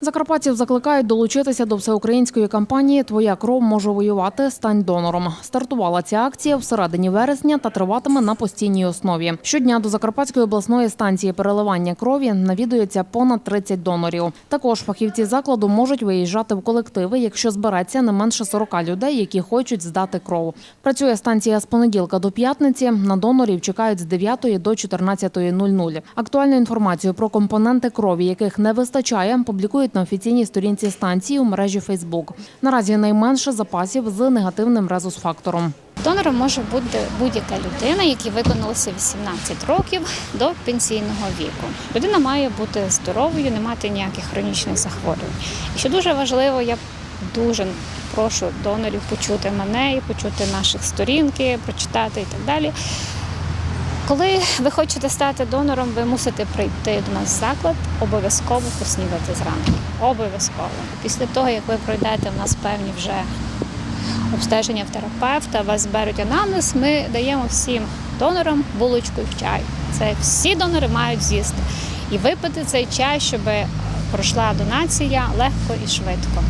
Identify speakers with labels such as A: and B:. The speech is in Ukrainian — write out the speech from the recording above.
A: Закарпатців закликають долучитися до всеукраїнської кампанії Твоя кров може воювати. Стань донором. Стартувала ця акція в середині вересня та триватиме на постійній основі. Щодня до Закарпатської обласної станції переливання крові навідується понад 30 донорів. Також фахівці закладу можуть виїжджати в колективи, якщо збереться не менше 40 людей, які хочуть здати кров. Працює станція з понеділка до п'ятниці. На донорів чекають з 9 до 14.00. Актуальну інформацію про компоненти крові, яких не вистачає, публікують на офіційній сторінці станції у мережі Фейсбук. Наразі найменше запасів з негативним резус-фактором.
B: Донором може бути будь-яка людина, якій виконалося 18 років до пенсійного віку. Людина має бути здоровою, не мати ніяких хронічних захворювань. І що дуже важливо, я дуже прошу донорів почути мене і почути наших сторінки, прочитати і так далі. Коли ви хочете стати донором, ви мусите прийти до нас в заклад, обов'язково поснідати зранку. Обов'язково. Після того, як ви пройдете в нас певні вже обстеження в терапевта, вас беруть анамнез, ми даємо всім донорам булочку і чай. Це всі донори мають з'їсти. І випити цей чай, щоб пройшла донація легко і швидко.